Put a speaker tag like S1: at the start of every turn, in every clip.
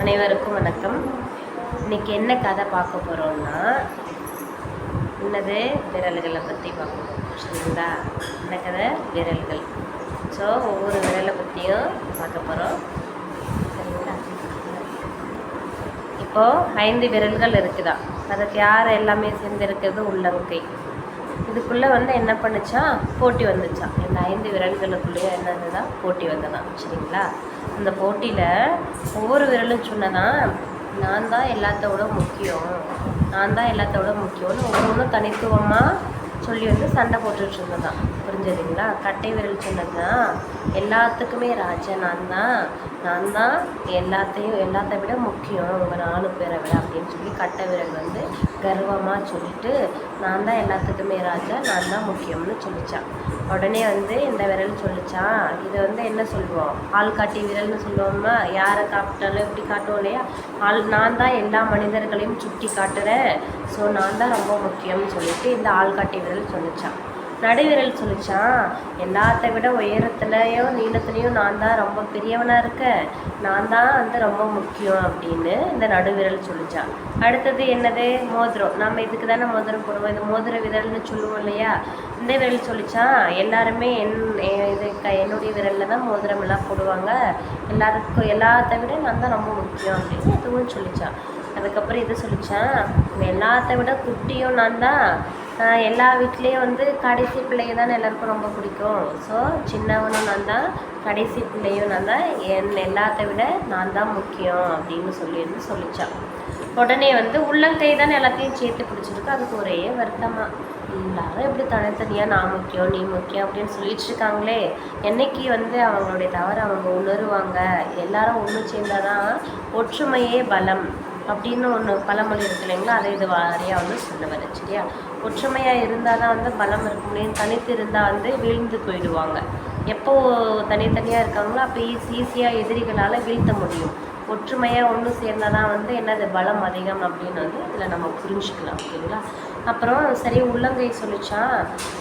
S1: அனைவருக்கும் வணக்கம். இன்னைக்கு என்ன கதை பார்க்க போகிறோம்னா என்னது? விரல்களை பற்றி பார்க்க போகிறோம் சரிங்களா என்ன கதை? விரல்கள். ஸோ ஒவ்வொரு விரலை பற்றியும் பார்க்க போகிறோம் சரிங்களா? இப்போது ஐந்து விரல்கள் இருக்குதா? அதுக்கு யார் எல்லாமே சேர்ந்து இருக்கிறது உள்ளங்கை. இதுக்குள்ளே வந்து என்ன பண்ணுச்சா? போட்டி வந்துச்சா. இந்த ஐந்து விரல்களுக்குள்ளேயே என்னதுதான்? போட்டி வந்ததான் சரிங்களா? அந்த போட்டியில் ஒவ்வொரு விரலும் சொன்னதான் நான் தான் எல்லாத்தோட முக்கியம். நான் தான் எல்லாத்தோட முக்கியம்னு ஒவ்வொன்றும் தனித்துவமாக சொல்லி வந்து சண்டை போட்டுட்டு இருந்ததான் புரிஞ்சதுங்களா? கட்டை விரல் சொன்னதுதான் எல்லாத்துக்குமே ராஜா நான் தான். நான் தான் எல்லாத்தையும் எல்லாத்த விட முக்கியம். உங்கள் நாலு பேரை விட அப்படின்னு சொல்லி கட்டை விரல் வந்து கர்வமாக சொல்லிட்டு நான் தான் எல்லாத்துக்குமே ராஜா நான் தான் முக்கியம்னு சொல்லிச்சான் உடனே வந்து இந்த விரல் சொல்லி சொல்லிச்சான் இதை வந்து என்ன சொல்லுவோம்? ஆள் காட்டி விரல்னு சொல்லுவோமா யாரை காப்பிட்டாலும் எப்படி காட்டுவோம் இல்லையா? ஆள் நான் தான் எல்லா மனிதர்களையும் சுட்டி காட்டுறேன் ஸோ நான் தான் ரொம்ப முக்கியம்னு சொல்லிட்டு இந்த ஆள் காட்டி விரல் சொல்லிச்சான். நடுவிரல் சொல்லிச்சான் எல்லாத்த விட உயரத்துலையும் நீளத்துலேயும் நான் தான் ரொம்ப பெரியவனாக இருக்கேன் நான் தான் வந்து ரொம்ப முக்கியம் அப்படின்னு இந்த நடுவிரல் சொல்லிச்சான் அடுத்தது என்னது? மோதிரம். நம்ம இதுக்கு தானே மோதிரம் போடுவோம். இந்த மோதிர விரல்னு சொல்லுவோம் இல்லையா? இந்த விரல் சொல்லிச்சான் எல்லாருமே என் இது க என்னுடைய விரலில் தான் மோதிரம் எல்லாம் போடுவாங்க. எல்லாருக்கும் எல்லாத்த விட நான் தான் ரொம்ப முக்கியம் அப்படின்னு இதுவும் சொல்லிச்சான் அதுக்கப்புறம் இது சொல்லிச்சான் எல்லாத்த விட குட்டியும் நான் தான். எல்லா வீட்லேயும் வந்து கடைசி பிள்ளைய தான் எல்லாருக்கும் ரொம்ப பிடிக்கும். ஸோ சின்னவனும் நான் தான் கடைசி பிள்ளையும் நான் தான் என் எல்லாத்த விட நான் தான் முக்கியம் அப்படின்னு சொல்லியிருந்து சொல்லித்தான் சொல்லிச்சான். உடனே வந்து உள்ளங்கை தானே எல்லாத்தையும் சேர்த்து பிடிச்சிருக்கு. அதுக்கு ஒரே வருத்தமாக எல்லாரும் எப்படி தனித்தனியாக நான் முக்கியம் நீ முக்கியம் அப்படின்னு சொல்லிட்டு இருக்காங்களே. என்னைக்கு வந்து அவங்களுடைய தவறு அவங்க உணருவாங்க? எல்லாரும் ஒன்று சேர்ந்தாதான் ஒற்றுமையே பலம். அப்படின்னு ஒன்று பழமொழி இருக்கு இல்லைங்களா? அதை இது வாரியாக வந்து சொல்லுவார் சரியா? ஒற்றுமையாக இருந்தால் தான் வந்து பலம் இருக்க முடியும். தனித்து இருந்தால் வந்து வீழ்ந்து போயிடுவாங்க. எப்போ தனித்தனியாக இருக்காங்களோ அப்போ ஈஸி ஈஸியாக எதிரிகளால் வீழ்த்த முடியும். ஒற்றுமையாக ஒன்று சேர்ந்தால் தான் வந்து என்னது? பலம் அதிகம் அப்படின்னு வந்து இதில் நம்ம புரிஞ்சுக்கலாம் ஓகேங்களா? அப்புறம் சரி உள்ளங்கை சொல்லிச்சா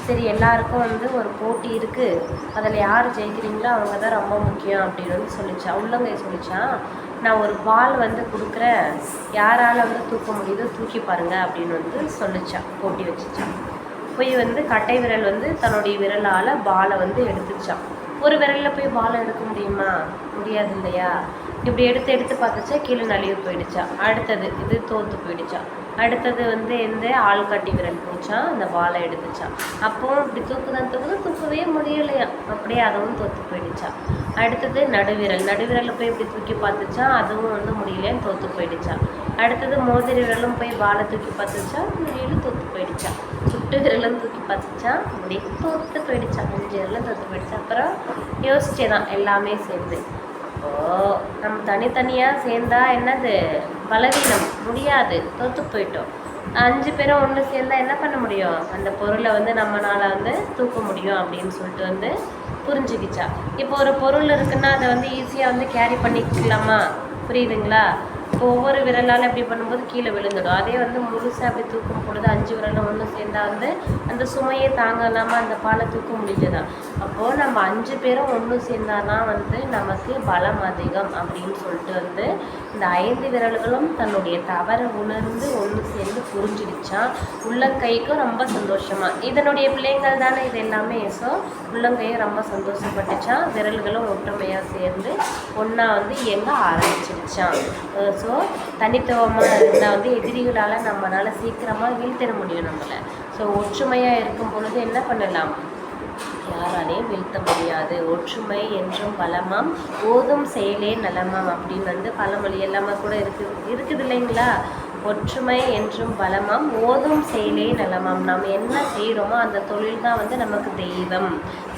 S1: சரி எல்லாருக்கும் வந்து ஒரு போட்டி இருக்குது அதில் யார் ஜெயிக்கிறீங்களோ அவங்க தான் ரொம்ப முக்கியம் அப்படின்னு வந்து சொல்லிச்சா உள்ளங்கை சொல்லிச்சா நான் ஒரு பால் வந்து கொடுக்குறேன் யாரால் வந்து தூக்க முடியுதோ தூக்கி பாருங்கள் அப்படின்னு வந்து சொல்லிச்சா போட்டி வச்சுச்சான் போய் வந்து கட்டை விரல் வந்து தன்னுடைய விரலால் பாலை வந்து எடுத்துச்சான் ஒரு விரலில் போய் வாழை எடுக்க முடியுமா? முடியாது இல்லையா? இப்படி எடுத்து எடுத்து பார்த்துச்சா கீழே நழுவி போயிடுச்சா? அடுத்தது இது தோற்று போயிடுச்சா? அடுத்தது வந்து எந்த ஆள்காட்டி விரல் போச்சா அந்த பாலை எடுத்துச்சா? அப்போவும் இப்படி தூக்குதான் தூக்குதான் தூக்கவே முடியலையா? அப்படியே அதுவும் தோற்று போயிடுச்சா? அடுத்தது நடுவிரல். நடுவிரலில் போய் இப்படி தூக்கி பார்த்துச்சா அதுவும் வந்து முடியலையான்னு தோற்று போயிடுச்சா? அடுத்தது மோதிரி விரலும் போய் வாழை தூக்கி பார்த்துச்சா முடியல தோற்று போயிடுச்சா. சுட்டு விரலும் தூக்கி பார்த்துச்சா முடிய தோற்று போயிடுச்சா. அஞ்சு விரலும் தோற்று போயிடுச்சு. அப்புறம் யோசிச்சே தான் எல்லாமே சேர்ந்து. ஓ நம்ம தனித்தனியாக சேர்ந்தா என்னது? பலவீனம் முடியாது தோற்று போயிட்டோம். அஞ்சு பேரும் ஒன்று சேர்ந்தா என்ன பண்ண முடியும்? அந்த பொருளை வந்து நம்மளால் வந்து தூக்க முடியும் அப்படின்னு சொல்லிட்டு வந்து புரிஞ்சுக்கிச்சா. இப்போ ஒரு பொருள் இருக்குன்னா அதை வந்து ஈஸியாக வந்து கேரி பண்ணிக்கலாமா? புரியுதுங்களா? ஒவ்வொரு விரலால் அப்படி பண்ணும்போது கீழே விழுந்துடும். அதே வந்து முழுசாக அப்படி தூக்கும் பொழுது அஞ்சு விரலும் ஒன்று சேர்ந்தா வந்து அந்த சுமையை தாங்கலாமல் அந்த பாலை தூக்க முடிஞ்சதான். அப்போது நம்ம அஞ்சு பேரும் ஒன்று சேர்ந்தாதான் வந்து நமக்கு பலம் அதிகம் அப்படின்னு சொல்லிட்டு வந்து இந்த ஐந்து விரல்களும் தன்னுடைய தவறை உணர்ந்து ஒன்று சேர்ந்து புரிஞ்சிடுச்சா? உள்ளங்கைக்கும் ரொம்ப சந்தோஷமா. இதனுடைய பிள்ளைங்கள் தானே இது எல்லாமே? ஸோ உள்ளங்கையும் ரொம்ப சந்தோஷப்பட்டுச்சான் விரல்களும் ஒற்றுமையாக சேர்ந்து ஒன்றா வந்து இயங்க ஆரம்பிச்சிடுச்சான் ஸோ தனித்துவமாக இருந்தால் வந்து எதிரிகளால் நம்மளால் சீக்கிரமாக வீழ்த்திட முடியும் நம்மளை. ஸோ ஒற்றுமையாக இருக்கும் பொழுது என்ன பண்ணலாம்? யாராலையும் வீழ்த்த முடியாது. ஒற்றுமை என்றும் பலமாம். ஓதும் செயலே நலமாம் அப்படின்னு வந்து பழமொழி எல்லாமே கூட இருக்குது இருக்குது இல்லைங்களா? ஒற்றுமை என்றும் பலமாம். ஓதும் செயலே நலமாம். நாம் என்ன செய்கிறோமோ அந்த தொழில் தான் வந்து நமக்கு தெய்வம்.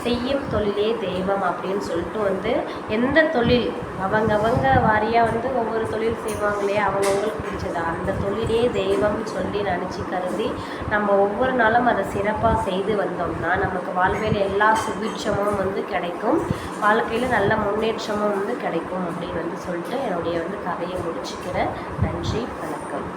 S1: செய்யும் தொழிலே தெய்வம் அப்படின்னு சொல்லிட்டு வந்து எந்த தொழில்? அவங்கவங்க வாரியாக வந்து ஒவ்வொரு தொழில் செய்வாங்க இல்லையா அவங்கவுங்களுக்கு பிடிச்சது? அந்த தொழிலே தெய்வம்னு சொல்லி நினச்சி கருதி நம்ம ஒவ்வொரு நாளும் அதை சிறப்பாக செய்து வந்தோம்னா நமக்கு வாழ்க்கையில் எல்லா சுபிட்சமும் வந்து கிடைக்கும். வாழ்க்கையில் நல்ல முன்னேற்றமும் வந்து கிடைக்கும் அப்படின்னு வந்து சொல்லிட்டு என்னுடைய வந்து கதையை முடிச்சுக்கிறேன். நன்றி வணக்கம்.